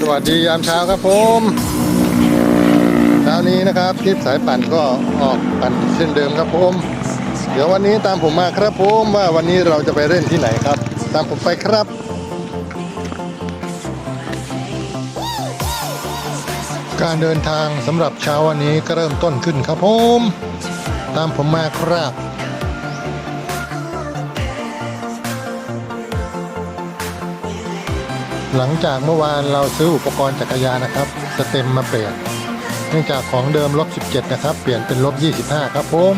สวัสดียามเช้าครับผมเช้านี้นะครับทริปสายปั่นก็ออกปั่นเช่นเดิมครับผม เดี๋ยววันนี้ตามผมมาครับผมว่าวันนี้เราจะไปเล่นที่ไหนครับ ตามผมไปครับการเดินทางสำหรับเช้าวันนี้ก็เริ่มต้นขึ้นครับผม ตามผมมาครับ หลังจากเมื่อวานเราซื้ออุปกรณ์จักรยานนะครับ สเต็มมาเปลี่ยน เนื่องจากของเดิมลบ 17 นะครับ เปลี่ยนเป็นลบ 25 ครับผม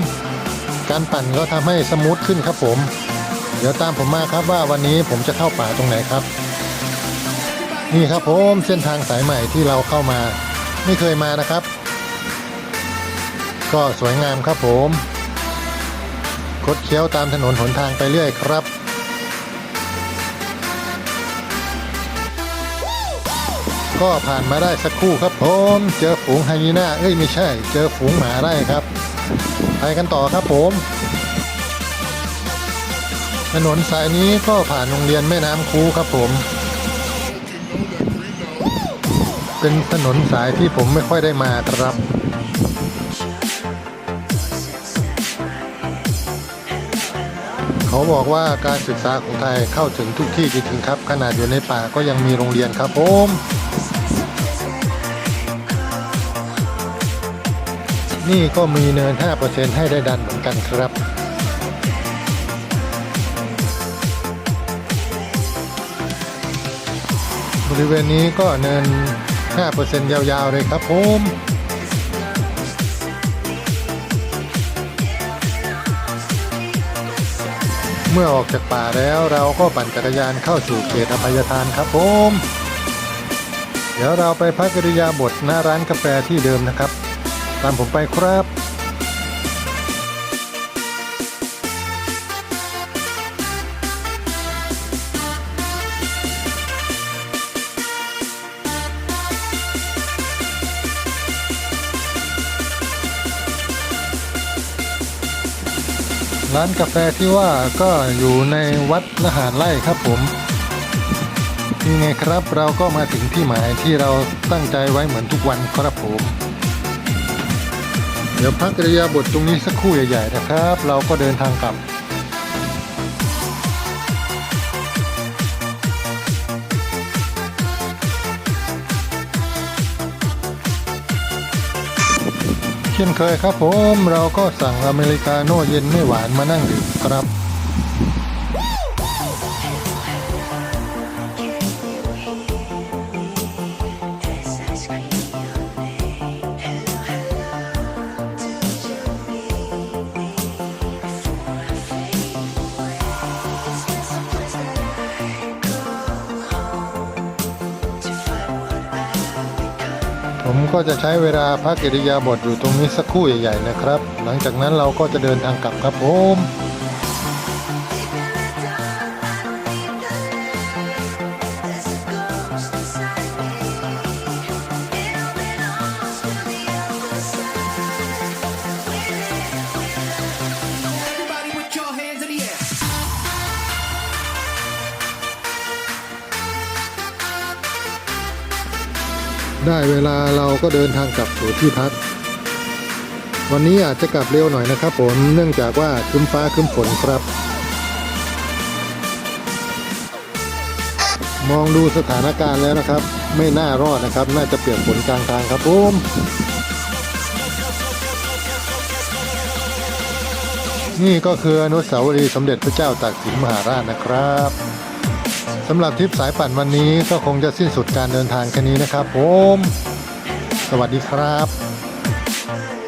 การปั่นก็ทำให้สมูทขึ้นครับผม เดี๋ยวตามผมมาครับว่าวันนี้ผมจะเข้าป่าตรงไหนครับ นี่ครับผมเส้นทางสายใหม่ที่เราเข้ามา ไม่เคยมานะครับ ก็สวยงามครับผม คดเคี้ยวตามถนนหนทางไปเรื่อยครับ ก็ผ่านมาได้สักครู่ครับผมเจอฝูงไฮยีน่าเอ้ยไม่ใช่ เจอฝูงหมาได้ครับไปกันต่อครับผมถนนสายนี้ก็ผ่านโรงเรียนแม่น้ำคูครับผม เป็นถนนสายที่ผมไม่ค่อยได้มาครับ เขาบอกว่าการศึกษาของไทยเข้าถึงทุกที่จริงๆครับ ขนาดอยู่ในป่าก็ยังมีโรงเรียนครับผม นี่ก็มีเนิน 5%ให้ได้ดันเหมือนกันครับบริเวณนี้ก็เนิน 5%ยาวๆเลยครับผมเมื่อออกจากป่าแล้วเราก็ปั่นจักรยานเข้าสู่เขตอภัยทานครับผม เดี๋ยวเราไปพักกิริยาบทหน้าร้านกาแฟที่เดิมนะครับ ตามผมไปครับร้านกาแฟที่ว่าก็อยู่ในวัดละหารไร่ครับผมนี่ไงครับเราก็มาถึงที่หมายที่เราตั้งใจไว้เหมือนทุกวันครับผม เดี๋ยวพักกริยาบทตรงนี้สักครู่ใหญ่ๆนะครับ เราก็เดินทางกลับเช่นเคยครับผมเราก็สั่งอเมริกาโน่เย็นไม่หวานมานั่งดื่มครับ ผมก็จะใช้เวลาพักกิริยาบทอยู่ตรงนี้สักครู่ใหญ่ๆนะครับ หลังจากนั้นเราก็จะเดินทางกลับครับผม ได้เวลาเราก็เดินทางกลับสู่ที่พัก วันนี้อาจจะกลับเร็วหน่อยนะครับผมเนื่องจากว่าคึ้มฟ้าคึ้มฝนครับ มองดูสถานการณ์แล้วนะครับ ไม่น่ารอดนะครับ น่าจะเปลี่ยนฝนกลางทางครับผมนี่ก็คืออนุสาวรีย์สมเด็จพระเจ้าตากสินมหาราชนะครับ สำหรับทริปสายปั่นวันนี้ก็คงจะสิ้นสุดการเดินทางแค่นี้นะครับผม สวัสดีครับ